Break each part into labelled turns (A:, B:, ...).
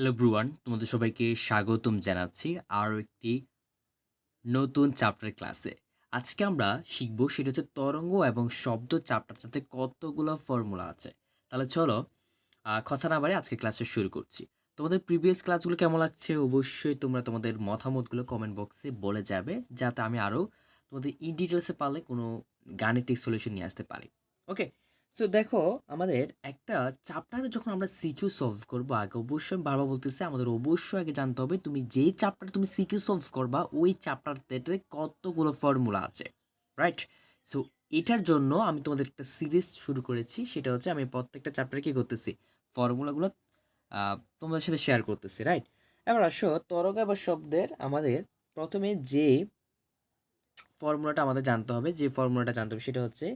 A: Hello ব্রুয়ান তোমাদের সবাইকে স্বাগতম জানাচ্ছি আরও একটি নতুন চ্যাপ্টার ক্লাসে আজকে আমরা শিখব সেটা হচ্ছে তরঙ্গ এবং শব্দ চ্যাপ্টারটাতে কতগুলো ফর্মুলা আছে। তাহলে চলো কথা না বাড়ে আজকে ক্লাসে শুরু করছি। তোমাদের প্রিভিয়াস ক্লাসগুলো কেমন লাগছে? অবশ্যই তোমরা তোমাদের মতামতগুলো কমেন্ট বক্সে বলে যাবে, যাতে আমি আরও তোমাদের ইন ডিটেলসে পারলে কোনো গাণিতিক সলিউশন নিয়ে আসতে পারি। ওকে সো দেখো, আমাদের একটা চ্যাপ্টারে যখন আমরা সিকিউ সলভ করব, আগে অবশ্যই আমি বারবার বলতেছি, আমাদের অবশ্যই আগে জানতে হবে তুমি যেই চ্যাপ্টারে তুমি সিকিউ সলভ করবা, ওই চ্যাপ্টারটাতে কতগুলো ফর্মুলা আছে রাইট সো এটার জন্য আমি তোমাদের একটা সিরিজ শুরু করেছি, সেটা হচ্ছে আমি প্রত্যেকটা চ্যাপ্টারে কী করতেছি ফর্মুলাগুলো তোমাদের সাথে শেয়ার করতেছি রাইট এবার আসো, তরঙ্গা বা শব্দের আমাদের প্রথমে যে ফর্মুলাটা আমাদের জানতে হবে, যে ফর্মুলাটা জানতে হবে, সেটা হচ্ছে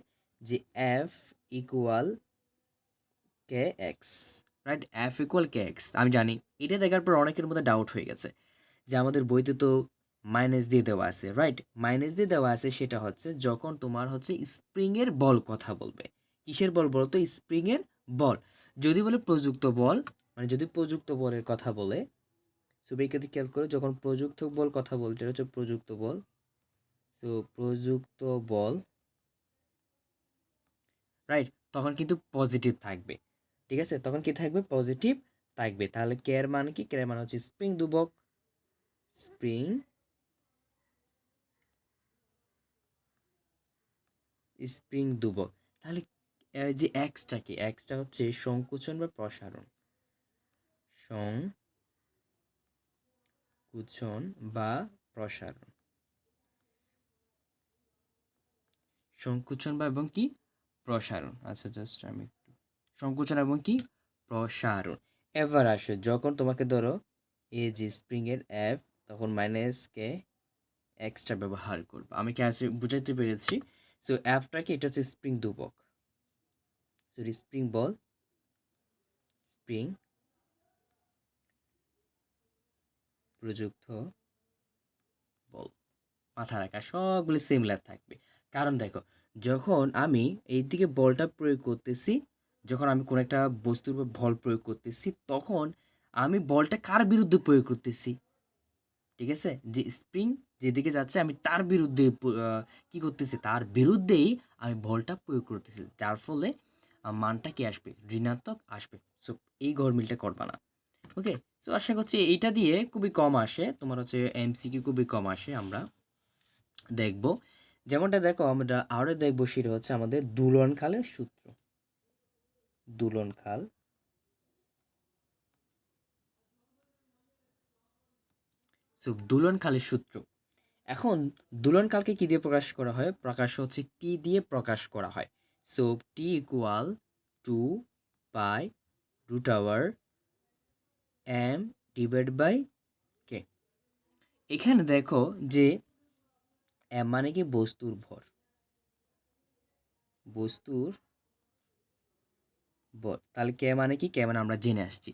A: যে F equal K x right F equal K x আমি জানি। এটা দেখার পর অনেকের মধ্যে ডাউট হয়ে গেছে যে আমাদের বইতে তো মাইনাস দিয়ে দেওয়া আছে রাইট মাইনাস দিয়ে দেওয়া আছে সেটা হচ্ছে যখন তোমার হচ্ছে স্প্রিংয়ের বল কথা বলবে। কিসের বল বলো তো? স্প্রিংয়ের বল। যদি বলে প্রযুক্ত বল মানে যদি প্রযুক্ত বলের কথা বলে সুবিকাতে খেয়াল করে, যখন প্রযুক্ত বল কথা বলছে হচ্ছে প্রযুক্ত বল। তো প্রযুক্ত বল রাইট তখন কিন্তু পজিটিভ থাকবে, ঠিক আছে? তখন কি থাকবে? পজিটিভ থাকবে। তাহলে কেয়ার মানে কি? কেয়ার মানে হচ্ছে স্প্রিং দুবক। স্প্রিং স্প্রিং দুবক। তাহলে যে এক্সটা কি? এক্সটা হচ্ছে সংকুচন বা প্রসারণ। সংকুচন বা প্রসারণ। সংকুচন বা এবং কি? প্রসারণ। আচ্ছা জাস্ট আমি একটু সংকুচন এবং কি? প্রসারণ। এবার আসে, যখন তোমাকে ধরো এই যে স্প্রিংয়ের এফ তখন মাইনাস কে এক্সট্রা ব্যবহার করব। আমি কি আসে বুঝাতে পেরেছি? সো এফটা কি? এটা হচ্ছে স্প্রিং দুবক সরি স্প্রিং বল স্প্রিং প্রযুক্ত বল মাথা রাখা সবগুলো সিমিলার থাকবে। কারণ দেখো যখন আমি এই দিকে বলটা প্রয়োগ করতেছি, যখন আমি কোনো একটা বস্তুর উপর বল প্রয়োগ করতেছি, তখন আমি বলটা কার বিরুদ্ধে প্রয়োগ করতেছি? ঠিক আছে? যে স্প্রিং যেদিকে যাচ্ছে, আমি তার বিরুদ্ধে কি করতেছি? তার বিরুদ্ধেই আমি বলটা প্রয়োগ করতেছি, যার ফলে মানটা কি আসবে? ঋণাত্মক আসবে। সো এই গরমিলটা করবা না। ওকে সো আশা করছি এইটা দিয়ে খুবই কম আসে। তোমার হচ্ছে এমসিকিউ খুবই কম আসে, আমরা দেখব। যেমনটা দেখো, আমরা আরও দেখব সেটা হচ্ছে আমাদের দুলন খালের সূত্র। দুলন খাল। দুলন খালের সূত্র। এখন দুলন কালকে কি দিয়ে প্রকাশ করা হয়? প্রকাশ হচ্ছে টি দিয়ে প্রকাশ করা হয়। So T equal to pi root over M divide by K এখানে দেখো যে এম মানে কি বস্তুর ভর? বস্তুর ভর। তাহলে কে মানে কি? কে মানে আমরা জেনে আসছি।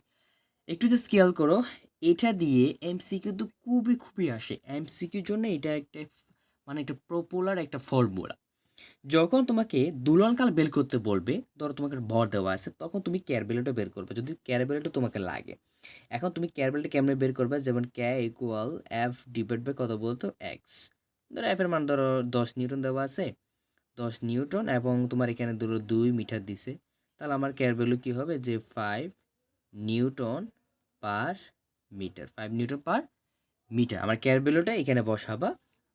A: একটু যে স্কেল করো, এটা দিয়ে এমসিকিউ তো খুবই খুবই আসে। এমসিকিউর জন্য এটা একটা মানে একটা পপুলার একটা ফর্মুলা যখন তোমাকে দুলনকাল বের করতে বলবে, ধরো তোমাকে ভর দেওয়া আছে, তখন তুমি ক্যারবেলটা বের করবে। যদি ক্যারবেলটা তোমাকে লাগে। এখন তুমি ক্যারবেলটা কেমনে বের করবে? যেমন K equal F divide by কত বলতো? এক্স ধরো এফের মান ধরো দশ নিউটন দেওয়া আছে, দশ নিউটন এবং তোমার এখানে ধরো দুই মিটার দিছে, তাহলে আমার ক্যারবেলু কী হবে? যে five newton per metre five newton per metre আমার ক্যারবেলোটা এখানে বসাবা।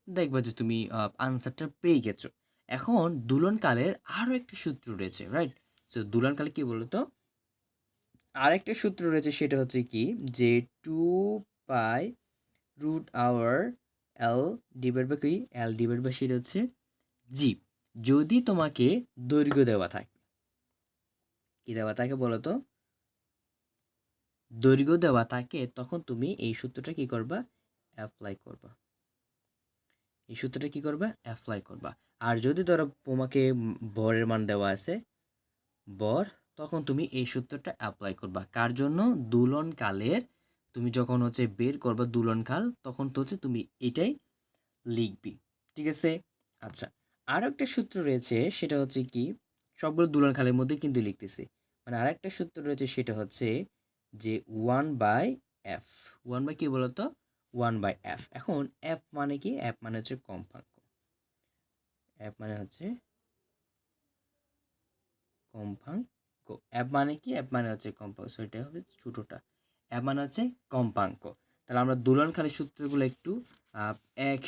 A: দেখবা যে তুমি আনসারটা পেয়ে গেছো। এখন দুলনকালের আরও একটা সূত্র রয়েছে রাইট সো দুলনকালে কি বলতো? আরেকটা সূত্র রয়েছে, সেটা হচ্ছে কি? যে two pi root over L divide by কি এল ডিভাইড বাই সেটা হচ্ছে জি যদি তোমাকে দৈর্ঘ্য দেওয়া থাকে, কি দেওয়া থাকে বলো তো দৈর্ঘ্য দেওয়া থাকে, তখন তুমি এই সূত্রটা কি করবা? অ্যাপ্লাই করবা। এই সূত্রটা কি করবা? অ্যাপ্লাই করবা। আর যদি ধরো তোমাকে বরের মান দেওয়া আছে, বর, তখন তুমি এই সূত্রটা অ্যাপ্লাই করবা। কার জন্য? দুলন কালের তুমি যখন হচ্ছে বের করবা দুলন খাল, তখন তো হচ্ছে তুমি এটাই লিখবি, ঠিক আছে? আচ্ছা আরও একটা সূত্র রয়েছে, সেটা হচ্ছে কি, সবগুলো দুলন খালের মধ্যে কিন্তু লিখতেছি। মানে আরেকটা সূত্র রয়েছে, সেটা হচ্ছে যে one by F one by কী বলতো? ওয়ান বাই এফ এখন এফ মানে কি? এফ মানে হচ্ছে কম্পাঙ্ক। এফ মানে হচ্ছে কম্পাঙ্ক। অ্যাপ মানে কি? অ্যাপ মানে হচ্ছে কম্পাঙ্ক সো এটা হবে ছোটোটা। অ্যাপ মানে হচ্ছে কম্পাঙ্ক। তাহলে আমরা দুলনখালী সূত্রগুলো একটু এক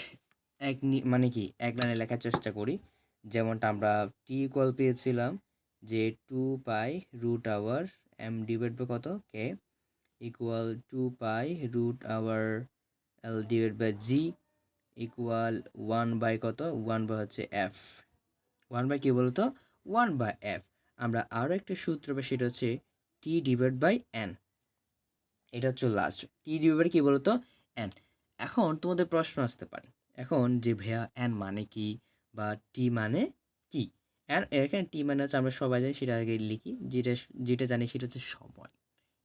A: এক মানে কি, এক লাইনে লেখার চেষ্টা করি। যেমনটা আমরা টি ইকুয়াল পেয়েছিলাম যে two pi root over M divide by কত? K equal two pi root over L divide by G equal one by কত? ওয়ান বাই হচ্ছে এফ ওয়ান বাই কী বলতো? ওয়ান বাই এফ আমরা আরও একটা সূত্র পাই সেটা হচ্ছে টি ডিভাইড বাই এন এটা হচ্ছে লাস্ট টি বাই কী বলতো? এন এখন তোমাদের প্রশ্ন আসতে পারে। এখন যে ভাইয়া এন মানে কি বা টি মানে কি? এন এখানে টি মানে হচ্ছে আমরা সবাই জানি, সেটা আগে লিখি। যেটা যেটা জানি সেটা হচ্ছে সময়।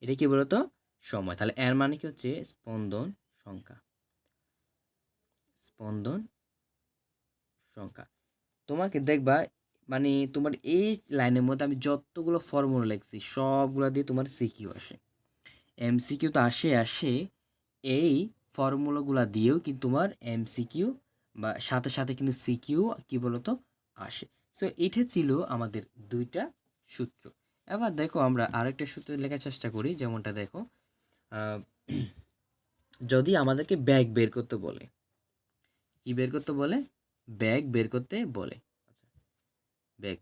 A: এটা কি বলতো? সময়। তাহলে এন মানে কি হচ্ছে? স্পন্দন সংখ্যা। স্পন্দন সংখ্যা। তোমাকে দেখবা মানে তোমার এই লাইনের মধ্যে আমি যতগুলো ফর্মুলা লিখছি, সবগুলো দিয়ে তোমার সিকিউ আসে। এমসিকিউ তো আসে আসে এই ফর্মুলাগুলা দিয়েও কিন্তু তোমার এমসিকিউ বা সাথে সাথে কিন্তু সিকিউ কি বলতো? আসে। সো এটা ছিল আমাদের দুইটা সূত্র। এবার দেখো আমরা আরেকটা সূত্র লেখার চেষ্টা করি, যেমনটা দেখো যদি আমাদেরকে ব্যাগ বের করতে বলে, কি বের করতে বলে? ব্যাগ বের করতে বলে। আচ্ছা bag.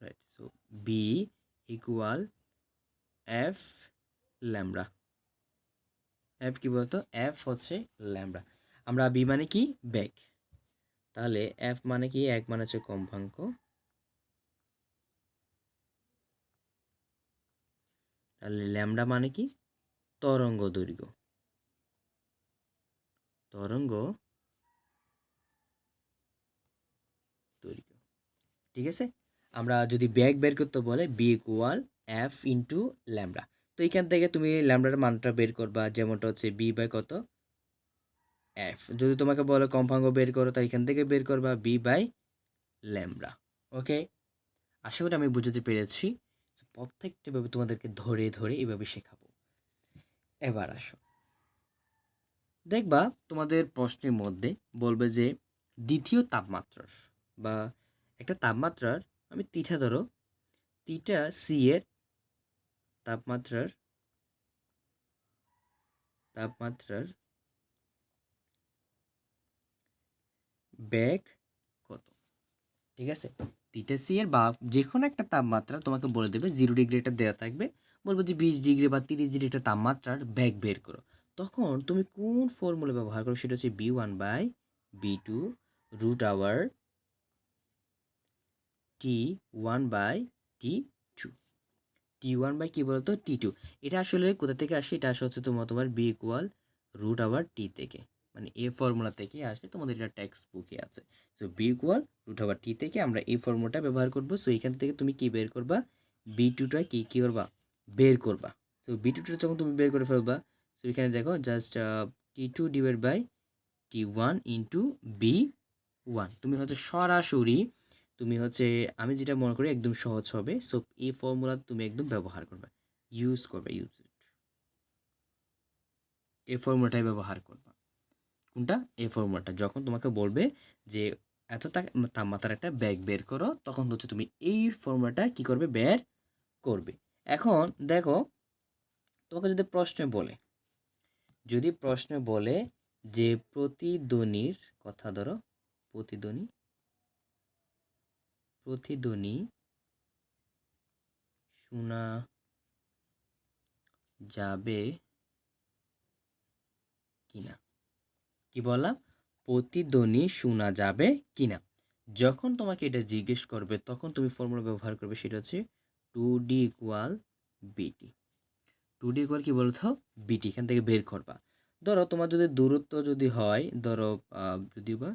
A: Right so B equal F lambda F কি বলতো? এফ হচ্ছে ল্যামড়া আমরা বি মানে কি? ব্যাগ তাহলে এফ মানে কি? এক মানে হচ্ছে কম্পাঙ্ক। তাহলে ল্যামডা মানে কি? তরঙ্গ দৈর্ঘ্য। তরঙ্গ দৈর্ঘ্য। ঠিক আছে? আমরা যদি ব্যাগ বের করতে বলে B equal F into lambda তো এইখান থেকে তুমি ল্যামডার মানটা বের করবা, যেমনটা হচ্ছে বি বাই কত? এফ যদি তোমাকে বলে কম্পাঙ্গ বের করো তাই এখান থেকে বের করবা বি বাই ল্যামডা ওকে আশা করি আমি বুঝতে পেরেছি। প্রত্যেকটা ভাবে তোমাদেরকে ধরে ধরে এভাবে শেখাবো। এবার আসো। দেখবা, তোমাদের প্রশ্নের মধ্যে বলবে যে দ্বিতীয় তাপমাত্রার বা একটা তাপমাত্রার আমি তিঠা ধরো। তিটা সি এর তাপমাত্রার তাপমাত্রার ব্যাগ কত? ঠিক আছে? তিটা সি এর বা যে কোনো একটা তাপমাত্রা তোমাকে বলে দেবে জিরো ডিগ্রি এটা দেওয়া থাকবে। বলব যে বিশ ডিগ্রি বা তিরিশ ডিগ্রি একটা তাপমাত্রার ব্যাগ বের করো। তখন তুমি কোন ফর্মুলা ব্যবহার করো? সেটা হচ্ছে B one by B two root over T one by T two T one by কী বলতো টি টু এটা আসলে কোথা থেকে আসে? এটা আসে হচ্ছে তোমার তোমার B equal root over T থেকে। মানে এ ফর্মুলা থেকে আসে তোমাদের এটা টেক্সট বুকে আছে। So B equal root over T থেকে আমরা এই ফর্মুলাটা ব্যবহার করব। সো এখান থেকে তুমি কি বের করবা? বি টুটা কী কী করবা? বের করবা। সো বি টুটা যখন তুমি বের করে ফেলবা সো এখানে দেখো just T two divide by T one into B one তুমি হচ্ছে সরাসরি তুমি হচ্ছে, আমি যেটা মনে করি একদম সহজ হবে। সো এই ফর্মুলা তুমি একদম ব্যবহার করবে। ইউজ করবে ইউজ ইট এই ফর্মুলাটাই ব্যবহার করবা। কোনটা? এই ফর্মুলাটা যখন তোমাকে বলবে যে এত তাপমাত্রার একটা ব্যাগ বের করো, তখন হচ্ছে তুমি এই ফর্মুলাটা কি করবে? বের করবে। এখন দেখো, তোমাকে যদি প্রশ্নে বলে, যদি প্রশ্নে বলে যে প্রতিধ্বনির, কথা ধরো, প্রতিধ্বনি প্রতিধ্বনি, শোনা যাবে কিনা? কি বললাম? প্রতিধ্বনি, শোনা যাবে কিনা? যখন তোমাকে এটা জিজ্ঞেস করবে, তখন তুমি ফর্মুলা ব্যবহার করবে, সেটা হচ্ছে two D equal BT two D equal কি বলতো? বিটি এখান থেকে বের করবা। ধরো তোমার যদি দূরত্ব যদি হয়, ধরো যদি বা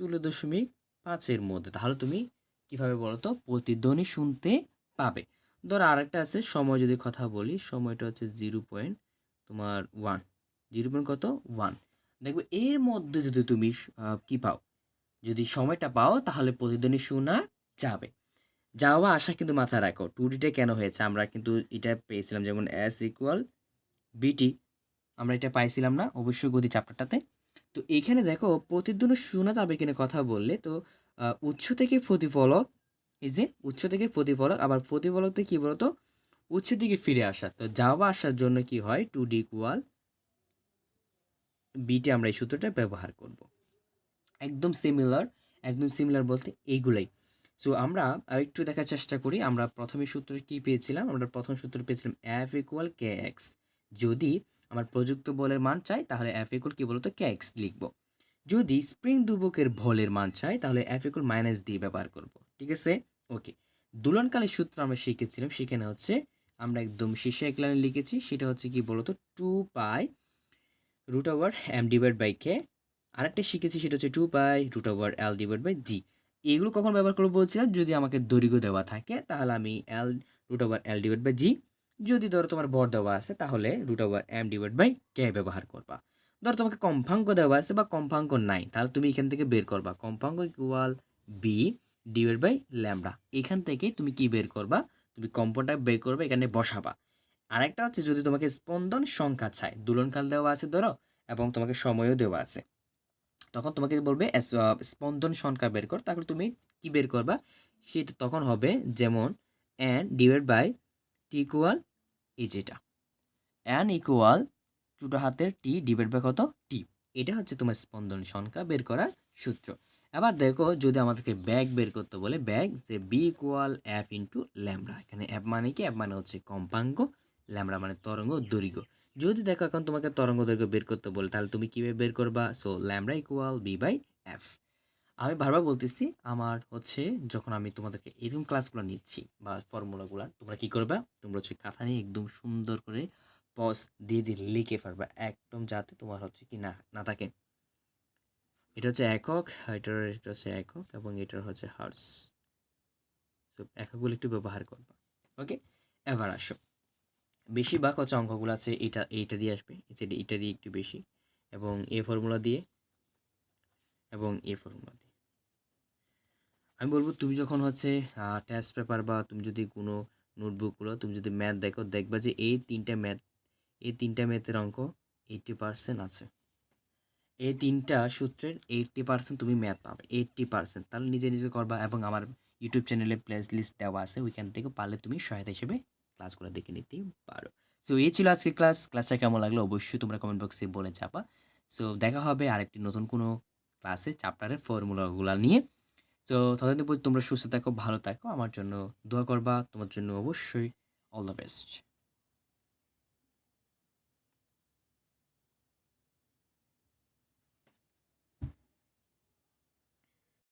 A: ষোলো দশমিক পাঁচের মধ্যে, তাহলে তুমি কীভাবে বলো তো প্রতিধ্বনি শুনতে পাবে। ধরো আরেকটা আছে, সময় যদি কথা বলি, সময়টা হচ্ছে জিরো পয়েন্ট তোমার ওয়ান। জিরো পয়েন্ট কত? ওয়ান। দেখবে এর মধ্যে যদি তুমি কি পাও? যদি সময়টা পাও, তাহলে প্রতিধ্বনি শোনা যাবে। যাওয়া আসা কিন্তু মাথায় রাখো। টু ডিটা কেন হয়েছে? আমরা কিন্তু এটা পেয়েছিলাম যেমন এস ইকুয়াল বিটি আমরা এটা পাইছিলাম না, অবশ্যই গতি চ্যাপ্টারটাতে তো এখানে দেখো প্রতিদিনও শোনা যাবে কিনা কথা বললে, তো উৎস থেকে প্রতিফলক, এই যে উৎস থেকে প্রতিফলক, আবার প্রতিফলকতে কী বলতো? উৎস থেকে ফিরে আসা। তো যাওয়া আসার জন্য কি হয়? টু ডি ইকুয়াল বিটি আমরা এই সূত্রটা ব্যবহার করব। একদম সিমিলার একদম সিমিলার বলতে এইগুলাই। সো আমরা একটু দেখার চেষ্টা করি। আমরা প্রথমে সূত্র কি পেয়েছিলাম? আমরা প্রথম সূত্র পেয়েছিলাম এফ ইকুয়াল কে এক্স যদি আমার প্রযুক্ত বলের মান চাই, তাহলে এফ ইকুয়াল কি বলতো? কে এক্স লিখব। যদি স্প্রিং দুবকের ভলের মান চাই, তাহলে এফ ইকুয়াল মাইনাস দিয়ে ব্যবহার করব, ঠিক আছে? ওকে দুলনকালের সূত্র আমরা শিখেছিলাম, সেখানে হচ্ছে আমরা একদম শীর্ষে এক লাইনে লিখেছি, সেটা হচ্ছে কি বলতো two pi root over M divide by K আরেকটা শিখেছি, সেটা হচ্ছে two pi root over L divide by G এগুলো কখন ব্যবহার করব বলছিলাম, যদি আমাকে দৈর্ঘ্য দেওয়া থাকে, তাহলে আমি L root over L divide by G যদি ধরো তোমার বর দেওয়া আছে, তাহলে root over M divide by K ব্যবহার করবা। ধরো তোমাকে কম্পাঙ্ক দেওয়া আছে বা কম্পাঙ্ক নাই, তাহলে তুমি এখান থেকে বের করবা। কম্পাঙ্ক equal B divide by lambda এখান থেকে তুমি কি বের করবা? তুমি কম্পাউন্ডটা বের করবে, এখানে বসাবা। আরেকটা হচ্ছে যদি তোমাকে স্পন্দন সংখ্যা চাই, দুলনকাল দেওয়া আছে ধরো, এবং তোমাকে সময়ও দেওয়া আছে। তখন তোমাকে বলবে স্পন্দন সংখ্যা বের কর তাহলে তুমি কি বের করবা? সেটা তখন হবে যেমন N divide by T equal এই যেটা। এন ইকুয়াল ছোটো হাতের টি ডিভাইড বাই কত? টি এটা হচ্ছে তোমার স্পন্দন সংখ্যা বের করার সূত্র। এবার দেখো যদি আমাদেরকে ব্যাগ বের করতে বলে, ব্যাগ যে B equal F into lambda এখানে অ্যাপ মানে কি? অ্যাপ মানে হচ্ছে কম্পাঙ্ক ল্যামডা মানে তরঙ্গ, দৈর্ঘ্য। যদি দেখো এখন তোমাকে তরঙ্গ দৈর্ঘ্য বের করতে বলে, তাহলে তুমি কীভাবে বের করবা? So lambda equal B by F আমি বারবার বলতেছি, আমার হচ্ছে যখন আমি তোমাদেরকে এরকম ক্লাসগুলো নিচ্ছি বা ফর্মুলাগুলো তোমরা কি করবা? তোমরা হচ্ছে কাঁথা নিয়ে একদম সুন্দর করে পজ দিয়ে দিয়ে লিখে পারবা একদম যাতে তোমার হচ্ছে কি না না থাকে। এটা হচ্ছে একক এটার এটা হচ্ছে একক, এবং এটার হচ্ছে হার্স সো এককগুলো একটু ব্যবহার করবা ওকে এবার আসো। বেশিরভাগ হচ্ছে অঙ্কগুলো আছে, এটা, এইটা দিয়ে আসবে এটা দিয়ে একটু বেশি, এবং এ ফর্মুলা দিয়ে, এবং এ ফর্মুলা দিয়ে। আমি বলব, তুমি যখন হচ্ছে টেস্ট পেপার বা তুমি যদি কোনো নোটবুকগুলো তুমি যদি ম্যাথ দেখো, দেখবা যে এই তিনটা ম্যাথ এই তিনটা ম্যাথের অঙ্ক এইটটি পার্সেন্ট আছে। এই তিনটা সূত্রের এইটটি পার্সেন্ট তুমি ম্যাথ পাবে এইটটি পার্সেন্ট তাহলে নিজে নিজে করবা এবং আমার ইউটিউব চ্যানেলে প্লে লিস্ট দেওয়া আছে, ওইখান থেকে পারলে তুমি সহায়তা হিসেবে ক্লাসগুলো দেখে নিতে পারো। সো এই ছিল আজকের ক্লাস ক্লাসটা কেমন লাগল অবশ্যই তোমরা কমেন্ট বক্সে বলে চাপা সো দেখা হবে আরেকটি নতুন কোনো ক্লাসে চ্যাপ্টারের ফর্মুলাগুলো নিয়ে। তো ততদিন তোমরা সুস্থ থাকো, ভালো থাকো। আমার জন্য দোয়া করবা। তোমার জন্য অবশ্যই অল দ্য বেস্ট